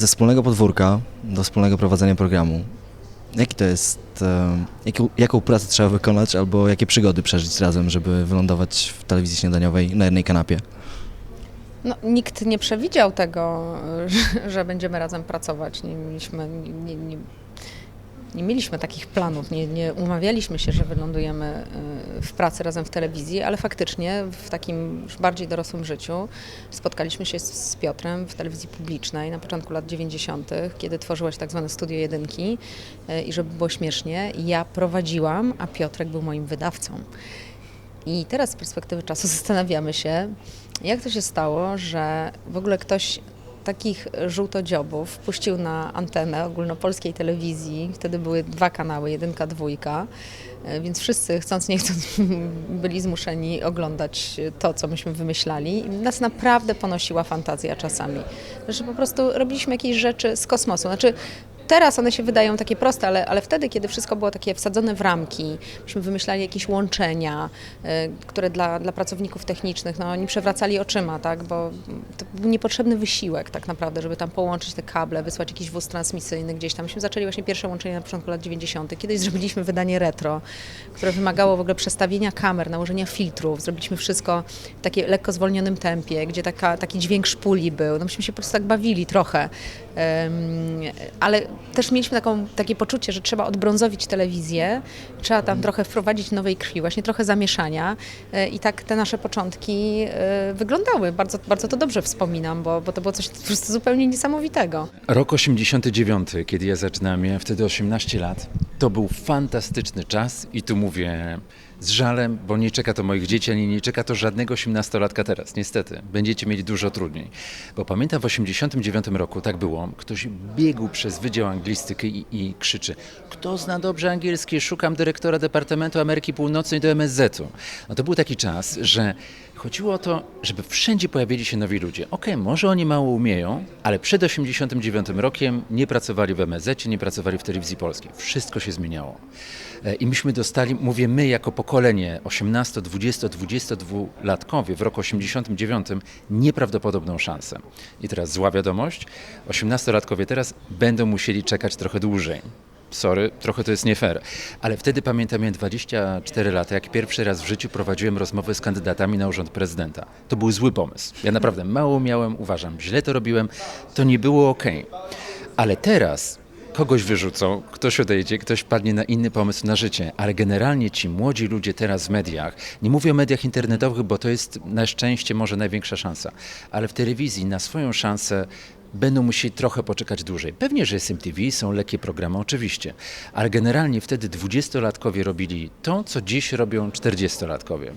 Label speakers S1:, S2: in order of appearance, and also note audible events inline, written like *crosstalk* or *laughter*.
S1: Ze wspólnego podwórka do wspólnego prowadzenia programu. Jaki to jest, jaką, jaką pracę trzeba wykonać albo jakie przygody przeżyć razem, żeby wylądować w telewizji śniadaniowej na jednej kanapie?
S2: No, nikt nie przewidział tego, *laughs* że, że będziemy razem pracować. Nie mieliśmy, nie, nie, nie, mieliśmy takich planów, nie, nie umawialiśmy się, że wylądujemy y, w pracy razem w telewizji, ale faktycznie w takim już bardziej dorosłym życiu spotkaliśmy się z, z Piotrem w telewizji publicznej na początku lat 90., kiedy tworzyło się tak zwane Studio Jedynki y, i żeby było śmiesznie, ja prowadziłam, a Piotrek był moim wydawcą. I teraz z perspektywy czasu *laughs* zastanawiamy się, jak to się stało, że w ogóle ktoś takich żółtodziobów puścił na antenę ogólnopolskiej telewizji. Wtedy były dwa kanały, jedynka, dwójka, e, więc wszyscy chcąc nie chcąc *laughs* byli zmuszeni oglądać to, co myśmy wymyślali. Nas naprawdę ponosiła fantazja czasami, że po prostu robiliśmy jakieś rzeczy z kosmosu. Znaczy, Teraz one się wydają takie proste, ale, ale wtedy, kiedy wszystko było takie wsadzone w ramki, myśmy wymyślali jakieś łączenia, y, które dla, dla pracowników technicznych, no oni przewracali oczyma, tak, bo niepotrzebny wysiłek tak naprawdę, żeby tam połączyć te kable, wysłać jakiś wóz transmisyjny gdzieś tam. Myśmy zaczęli właśnie pierwsze łączenie na początku lat 90. Kiedyś zrobiliśmy wydanie retro, które wymagało w ogóle przestawienia kamer, nałożenia filtrów. Zrobiliśmy wszystko w takim lekko zwolnionym tempie, gdzie taka, taki dźwięk szpuli był. No myśmy się po prostu tak bawili trochę. Em, ale też mieliśmy taką, takie poczucie, że trzeba odbrązowić telewizję, trzeba tam trochę wprowadzić nowej krwi, właśnie trochę zamieszania E, i tak te nasze początki e, wyglądały. Bardzo, bardzo to dobrze wspominam, bo, bo to było coś po prostu zupełnie niesamowitego.
S3: Rok 89, kiedy ja zaczynałem, miałem wtedy 18 lat. To był fantastyczny czas i tu mówię z żalem, bo nie czeka to moich dzieci, ani nie czeka to żadnego 18-latka teraz, niestety. Będziecie mieli dużo trudniej. Bo pamiętam w 89 roku tak było, ktoś biegł przez Wydział Anglistyki i, i krzyczy kto zna dobrze angielski, szukam dyrektora Departamentu Ameryki Północnej do MSZ-u. No to był taki czas, że chodziło o to, żeby wszędzie pojawili się nowi ludzie. Okej, może oni mało umieją, ale przed 89 rokiem nie pracowali w MSZ, nie pracowali w telewizji polskiej. Wszystko się zmieniało. E, I myśmy dostali, mówię my jako pokolenie 18, 20, 22-latkowie w roku 89 nieprawdopodobną szansę. I teraz zła wiadomość, 18-latkowie teraz będą musieli czekać trochę dłużej. Sorry, trochę to jest nie fair. Ale wtedy pamiętam, miałem 24 lata, jak pierwszy raz w życiu prowadziłem rozmowę z kandydatami na urząd prezydenta. To był zły pomysł. Ja naprawdę mało miałem, uważam, źle to robiłem, to nie było ok. Ale teraz kogoś wyrzucą, ktoś odejdzie, ktoś padnie na inny pomysł na życie, ale generalnie ci młodzi ludzie teraz w mediach, nie mówię o mediach internetowych, bo to jest na szczęście może największa szansa, ale w telewizji na swoją szansę będą musieli trochę poczekać dłużej. Pewnie, że jest MTV, są lekkie programy, oczywiście, ale generalnie wtedy 20-latkowie robili to, co dziś robią 40-latkowie.